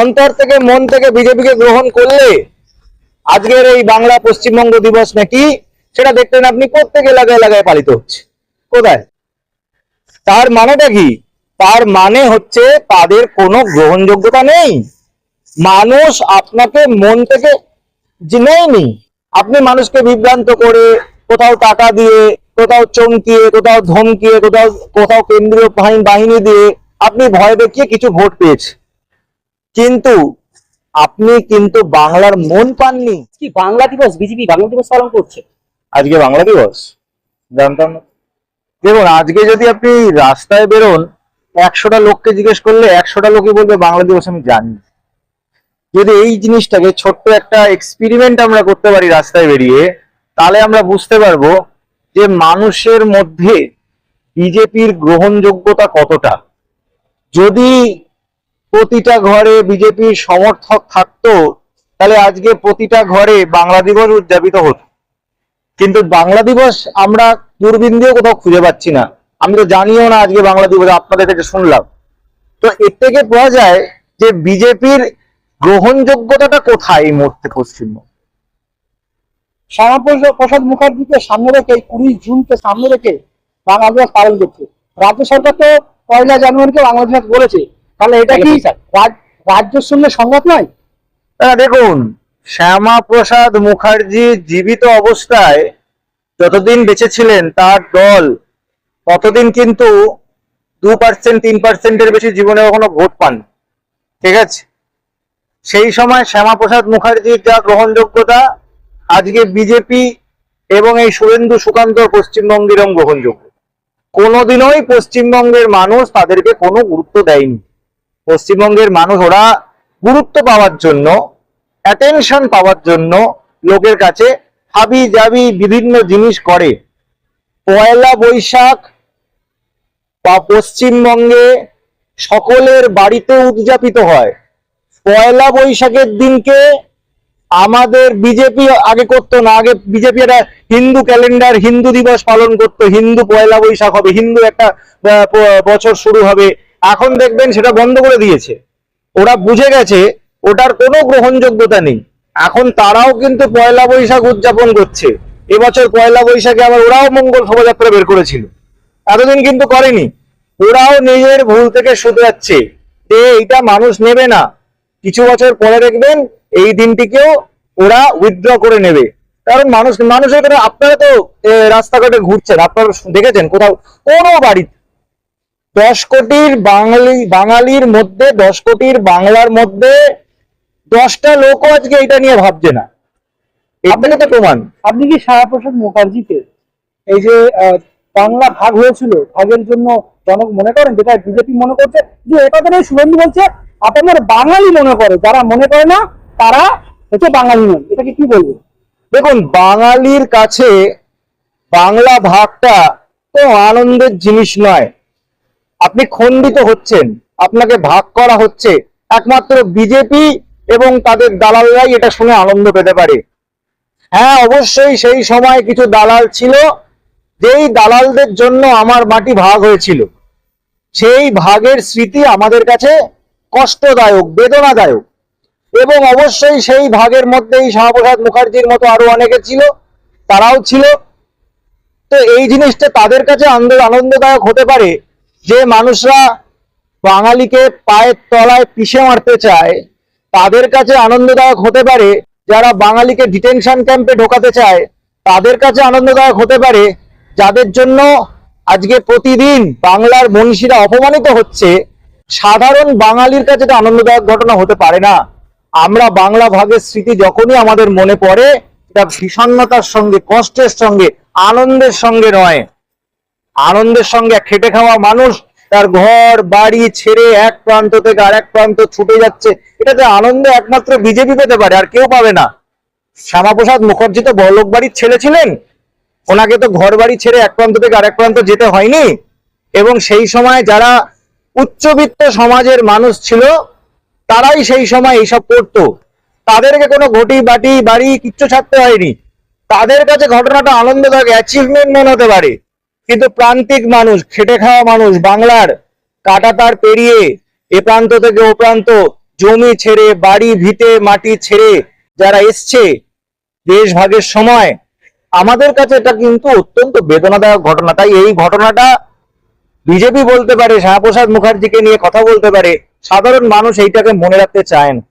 অন্তর থেকে মন থেকে বিজেপিকে গ্রহণ করলে আজকের এই বাংলা পশ্চিমবঙ্গ দিবস নাকি সেটা দেখতেন আপনি প্রত্যেক এলাকায় এলাকায় পালিত হচ্ছে। কোথায়? তার মানেটা কি? তার মানে হচ্ছে তাদের কোনো গ্রহণযোগ্যতা নেই। মানুষ আপনাকে মন থেকে নেয়নি। আপনি মানুষকে বিভ্রান্ত করে কোথাও টাকা দিয়ে, কোথাও চমকিয়ে, কোথাও ধমকিয়ে, কোথাও কোথাও কেন্দ্রীয় বাহিনী দিয়ে আপনি ভয় দেখিয়ে কিছু ভোট পেয়েছে কিন্তু আপনি কিন্তু বাংলার মন পাননি। কি বাংলা দিবস? বিজেপি বাংলা দিবস পালন করছে? আজকে বাংলা দিবস? জানতাম না। দেখুন আজকে যদি আপনি রাস্তায় বেরোন একশোটা লোককে জিজ্ঞেস করলে একশোটা লোকই বলবে বাংলা দিবস আমি জানি। যদি এই জিনিসটাকে ছোট্ট একটা এক্সপেরিমেন্ট আমরা করতে পারি রাস্তায় বেরিয়ে তাহলে আমরা বুঝতে পারব যে মানুষের মধ্যে বিজেপির গ্রহণযোগ্যতা কতটা। যদি প্রতিটা ঘরে বিজেপির সমর্থক থাকতো, তাহলে আজকে প্রতিটা ঘরে বাংলা দিবস উদযাপিত হতো। কিন্তু বাংলা দিবস আমরা দূরবীন দিয়েও কোথাও খুঁজে পাচ্ছি না। আমি তো জানিও না আজকে বাংলা দিবস, আপনাদের থেকে শুনলাম। তো এর থেকে পাওয়া যায় যে বিজেপির গ্রহণযোগ্যতাটা কোথায় এই মুহূর্তে পশ্চিমবঙ্গ? শ্যামা প্রসাদ প্রসাদ মুখার্জিকে সামনে রেখে কুড়ি জুনকে সামনে রেখে বাংলা দিবস পালন করছে। রাজ্য সরকার তো পয়লা জানুয়ারিকে বাংলা দিবস বলেছে। তাহলে এটা কি রাজ্যের সঙ্গে নয়? দেখুন শ্যামা প্রসাদ মুখার্জি জীবিত অবস্থায় যতদিন বেঁচে ছিলেন তার দল ততদিন কিন্তু দু পার্সেন্ট তিন পার্সেন্টের বেশি জীবনে কখনো ভোট পান। ঠিক আছে? সেই সময় শ্যামা প্রসাদ মুখার্জির যা গ্রহণযোগ্যতা আজকে বিজেপি এবং এই সুরেন্দু সুকান্ত পশ্চিমবঙ্গের গ্রহণযোগ্য কোনোদিনই পশ্চিমবঙ্গের মানুষ তাদেরকে কোনো গুরুত্ব দেয়নি। পশ্চিমবঙ্গের মানুষ ওরা গুরুত্ব পাওয়ার জন্য অ্যাটেনশন পাওয়ার জন্য লোকের কাছে হাবি জাবি বিভিন্ন জিনিস করে। পয়লা বৈশাখ বা পশ্চিমবঙ্গে সকলের বাড়িতে উদযাপিত হয়। পয়লা বৈশাখের দিনকে আমাদের বিজেপি আগে করতো না, আগে বিজেপি একটা হিন্দু ক্যালেন্ডার, হিন্দু দিবস পালন করতো, হিন্দু পয়লা বৈশাখ হবে, হিন্দু একটা বছর শুরু হবে এখন দেখবেন সেটা বন্ধ করে দিয়েছে। ওরা বুঝে গেছে, ওটার কোনো গ্রহণযোগ্যতা নেই। এখন তারাও কিন্তু পয়লা বৈশাখ উদযাপন করছে। এবছর পয়লা বৈশাখে আবার ওরাও মঙ্গল শোভাযাত্রা বের করেছিল। এতদিন কিন্তু করেনি। ওরাও নিজের ভুল থেকে শুধরাচ্ছে যে এইটা মানুষ নেবে না। কিছু বছর পরে দেখবেন এই দিনটিকেও ওরা উইথড্র করে নেবে। কারণ মানুষ মানুষের আপনারা তো রাস্তাঘাটে ঘুরছেন, আপনারা দেখেছেন কোথাও কোনো বাড়িতে দশ কোটির বাঙালি বাঙালির মধ্যে দশ কোটির বাংলার মধ্যে দশটা লোকও আজকে এটা নিয়ে ভাবছে না। আপনাকে তো প্রমাণ। আপনি কি শ্যামা প্রসাদ মুখার্জিকে এই যে বাংলা ভাগ হয়েছিল ভাগের জন্য জনক মনে করেন যেটা বিজেপি মনে করছে? যে এটা তো সুরেন্দ্র বলছে আপনার বাঙালি মনে করে যারা মনে করে না তারা হচ্ছে বাঙালি নয় এটাকে কি বলব? দেখুন বাঙালির কাছে বাংলা ভাগটা তো আনন্দের জিনিস নয়। আপনি খণ্ডিত হচ্ছেন, আপনাকে ভাগ করা হচ্ছে। একমাত্র বিজেপি এবং তাদের দালালরাই এটা শুনে আনন্দ পেতে পারে। হ্যাঁ অবশ্যই সেই সময় কিছু দালাল ছিল, যেই দালালদের জন্য আমার মাটি ভাগ হয়েছিল। সেই ভাগের স্মৃতি আমাদের কাছে কষ্টদায়ক, বেদনাদায়ক। এবং অবশ্যই সেই ভাগের মধ্যেই শ্যামাপ্রসাদ মুখার্জির মতো আরও অনেকে ছিল, তারাও ছিল। তো এই জিনিসটা তাদের কাছে আনন্দদায়ক হতে পারে যে মানুষরা বাঙালিকে পায়ের তলায় পিষে মারতে চায়, তাদের কাছে আনন্দদায়ক হতে পারে যারা বাঙালিকে ডিটেনশন ক্যাম্পে ঢোকাতে চায়, তাদের কাছে আনন্দদায়ক হতে পারে যাদের জন্য আজকে প্রতিদিন বাংলার মনীষীরা অপমানিত হচ্ছে। সাধারণ বাঙালির কাছে আনন্দদায়ক ঘটনা হতে পারে না। আমরা বাংলা ভাগের স্মৃতি যখনই আমাদের মনে পড়ে, এটা ভীষণতার সঙ্গে, কষ্টের সঙ্গে, আনন্দের সঙ্গে নয়। আনন্দের সঙ্গে খেটে খাওয়া মানুষ, তার ঘর, বাড়ি ছেড়ে এক প্রান্ত থেকে আরেক প্রান্ত ছুটে যাচ্ছে। এটাতে আনন্দ একমাত্র বিজেপি পেতে পারে, আর কেউ পাবে না। শ্যামাপ্রসাদ মুখার্জি তো বড়লোক বাড়ির ছেলে ছিলেন। ওনাকে তো ঘর, বাড়ি ছেড়ে এক প্রান্ত থেকে আরেক প্রান্ত যেতে হয়নি। এবং সেই সময় যারা উচ্চবিত্ত সমাজের মানুষ ছিল, তারাই সেই সময় এইসব করতো। তাদেরকে কোনো ঘটি, বাটি, বাড়ি কিচ্ছু ছাড়তে হয়নি। তাদের কাছে ঘটনাটা আনন্দদায়ক অ্যাচিভমেন্ট মনে হতে পারে। কিন্তু প্রান্তিক মানুষ, খেটে খাওয়া মানুষ, বাংলার কাটাতার পেরিয়ে এ প্রান্ত থেকে ও প্রান্ত জমি ছেড়ে, বাড়ি, ভিটে, মাটি ছেড়ে যারা এসছে দেশ ভাগের সময়, আমাদের কাছে এটা কিন্তু অত্যন্ত বেদনাদায়ক ঘটনা। তাই এই ঘটনাটা বিজেপি বলতে পারে, শ্যামাপ্রসাদ মুখার্জিকে নিয়ে কথা বলতে পারে, সাধারণ মানুষ এইটাকে মনে রাখতে চায় না।